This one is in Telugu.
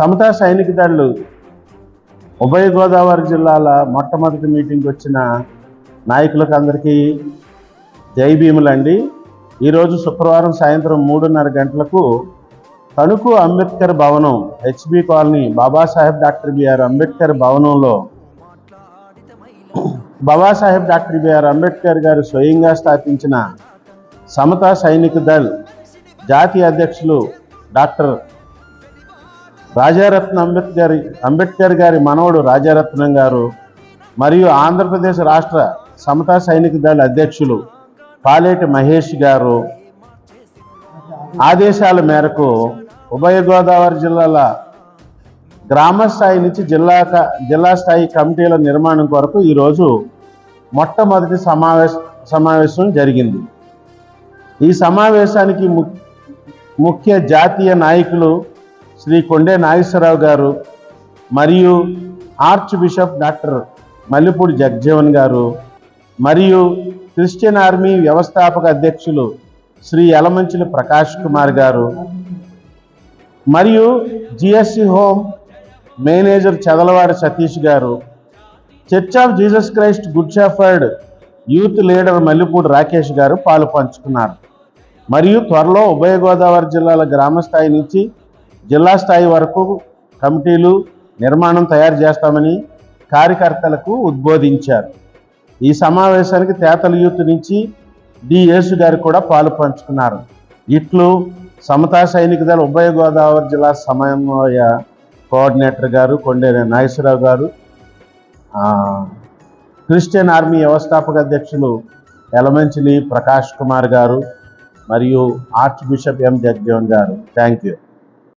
సమతా సైనిక దళ్ళు ఉభయ గోదావరి జిల్లాల మొట్టమొదటి మీటింగ్ వచ్చిన నాయకులకు అందరికీ జై భీములండి. ఈరోజు శుక్రవారం సాయంత్రం మూడున్నర గంటలకు తణుకు అంబేద్కర్ భవనం HB colony Babasaheb doctor BR Ambedkar భవనంలో బాబాసాహెబ్ డాక్టర్ బిఆర్ అంబేద్కర్ గారు స్వయంగా స్థాపించిన సమతా సైనిక దళ్ జాతీయ అధ్యక్షులు డాక్టర్ రాజారత్న అంబేద్కర్ అంబేద్కర్ గారి మనవడు రాజారత్నం గారు మరియు ఆంధ్రప్రదేశ్ రాష్ట్ర సమతా సైనిక దళ అధ్యక్షులు పాలేటి మహేష్ గారు ఆదేశాల మేరకు ఉభయ గోదావరి జిల్లాల గ్రామ స్థాయి నుంచి జిల్లా జిల్లా స్థాయి కమిటీల నిర్మాణం కొరకు ఈరోజు మొట్టమొదటి సమావేశ సమావేశం జరిగింది. ఈ సమావేశానికి ముఖ్య ముఖ్య జాతీయ నాయకులు శ్రీ కొండే నాగేశ్వరరావు గారు మరియు arch bishop doctor Mallepudi Jagjeevan గారు మరియు క్రిస్టియన్ ఆర్మీ వ్యవస్థాపక అధ్యక్షులు శ్రీ యలమంచిలి ప్రకాష్ కుమార్ గారు మరియు GSC home manager Chadalavada Satish garu. Church of Jesus Christ good shepherd youth leader Mallipudi Rakesh garu పాలు పంచుకున్నారు. మరియు త్వరలో ఉభయ గోదావరి జిల్లాల గ్రామ స్థాయి నుంచి జిల్లా స్థాయి వరకు కమిటీలు నిర్మాణం తయారు చేస్తామని కార్యకర్తలకు ఉద్బోధించారు. ఈ సమావేశానికి తేతల యూత్ నుంచి డి. యేసు గారు కూడా పాలు పంచుకున్నారు. ఇట్లు సమతా సైనిక దళ ఉభయ గోదావరి జిల్లా సమన్వయ కోఆర్డినేటర్ గారు కొండే నాగేశ్వరరావు గారు క్రిస్టియన్ ఆర్మీ వ్యవస్థాపక అధ్యక్షులు ఎలమంచిలి ప్రకాష్ కుమార్ గారు మరియు ఆర్చ్ బిషప్ ఎం జగ్జీవన్ గారు. Thank you